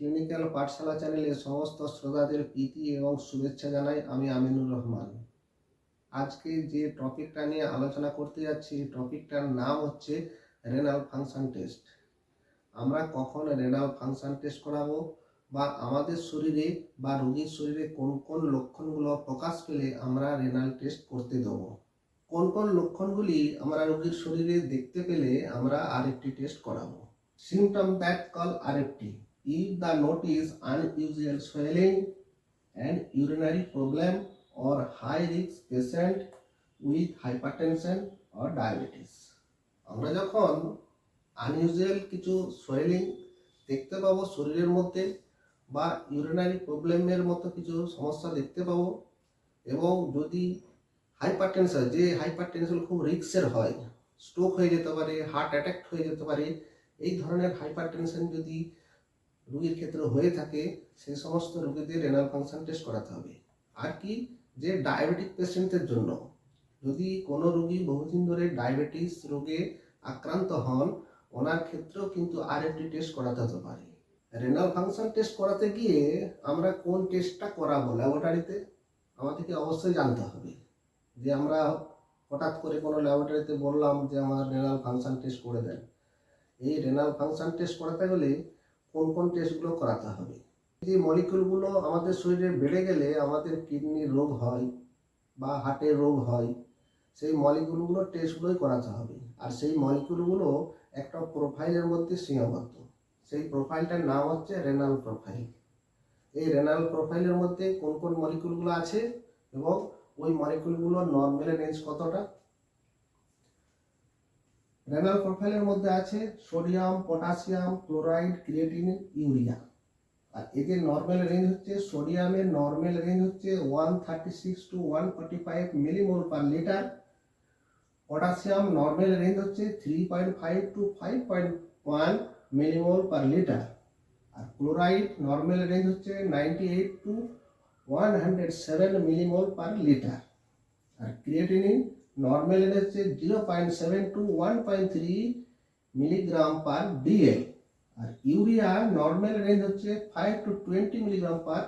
Clinical পাঠশালা চ্যানেলে সমস্ত শ্রোতাদের প্রীতি এবং শুভেচ্ছা জানাই আমি আমিনুর রহমান। আজকে যে টপিকটা নিয়ে আলোচনা করতে যাচ্ছি টপিকটার নাম হচ্ছে রেনাল ফাংশন টেস্ট আমরা কখন রেনাল ফাংশন টেস্ট করাবো বা আমাদের শরীরে বা রোগীর শরীরে কোন কোন লক্ষণগুলো প্রকাশ পেলে আমরা রেনাল টেস্ট করতে দেবো। কোন কোন লক্ষণগুলি আমরা রোগীর শরীরে দেখতে পেলে আমরা আরএফটি টেস্ট করাবো। symptom that call RFT if the notice unusual swelling and urinary problem or high risk patient with hypertension or diabetes. আমরা যখন আনইউজুয়াল কিছু সোয়েলিং দেখতে পাবো শরীরের মধ্যে বা ইউরিনারি প্রবলেমের মতো কিছু সমস্যা দেখতে পাবো এবং যদি হাইপারটেনশন যে হাইপারটেনশন খুব রিক্সের হয় স্ট্রোক হয়ে যেতে পারে হার্ট অ্যাটাক হয়ে যেতে পারে, এই ধরনের হাইপারটেনশন যদি রোগীর ক্ষেত্রে হয়ে থাকে সেই সমস্ত রোগীদের রেনাল ফাংশন টেস্ট করাতে হবে। আর কি? যে ডায়াবেটিক পেশেন্টদের জন্য, যদি কোনো রোগী বহুদিন ধরে ডায়াবেটিস রোগে আক্রান্ত হন, ওনার ক্ষেত্রেও কিন্তু আরএফটি টেস্ট করাতে হতে পারে। রেনাল ফাংশন টেস্ট করাতে গিয়ে আমরা কোন টেস্টটা করাবো ল্যাবরেটরিতে আমাদেরকে অবশ্যই জানতে হবে। যে আমরা হঠাৎ করে কোনো ল্যাবরেটরিতে বললাম যে আমার রেনাল ফাংশন টেস্ট করে দেন। এই রেনাল ফাংশন টেস্ট করাতে গেলে কোন কোন টেস্টগুলো করাতে হবে। যে মলিকুলগুলো আমাদের শরীরে বেড়ে গেলে আমাদের কিডনির রোগ হয় বা হার্টের রোগ হয়, সেই মলিকুলগুলো টেস্টগুলোই করাতে হবে। আর সেই মলিকুলগুলো একটা প্রোফাইলের মধ্যে সীমাবদ্ধ। সেই প্রোফাইলটার নাম হচ্ছে রেনাল প্রোফাইল এই রেনাল প্রোফাইলের মধ্যে কোন কোন মলিকুলগুলো আছে এবং ওই মলিকুলগুলোর নর্মাল রেঞ্জ কতটা? রেনাল প্রোফাইলের মধ্যে আছে sodium potassium chloride creatine urea আর এদের নর্মাল রেঞ্জ হচ্ছে সোডিয়ামের নর্মাল রেঞ্জ হচ্ছে one thirty six to one forty five millimole per litre potassium normal range হচ্ছে three point five to five point one millimole per litre R chloride normal range হচ্ছে ninety eight to one hundred seven millimole per litre R creatinine normal হচ্ছে zero point seven to one point three milligram per dl R urea normal range হচ্ছে five to twenty milligram per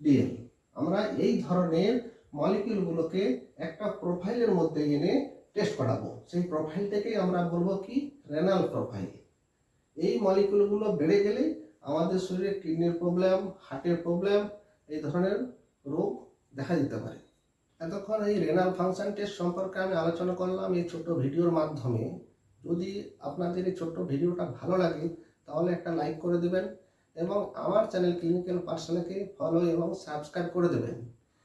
dl আমরা এই ধরনের মলিকিউলগুলোকে একটা প্রোফাইলের মধ্যে এনে test করাবো। সেই প্রোফাইলটাকেই আমরা বলব কি? রেনাল প্রোফাইল এই মলিকুলগুলো বেড়ে গেলে আমাদের শরীরে কিডনির প্রবলেম হার্টের প্রবলেম এই ধরনের রোগ দেখা দিতে পারে। এতক্ষণ এই রেনাল ফাংশন টেস্ট সম্পর্কে আমি আলোচনা করলাম এই ছোট্ট ভিডিওর মাধ্যমে। যদি আপনাদের এই ছোট্ট ভিডিওটা ভালো লাগে, তাহলে একটা লাইক করে দেবেন এবং আমার চ্যানেল ক্লিনিক্যাল পার্সোনালকে ফলো এবং সাবস্ক্রাইব করে দেবেন।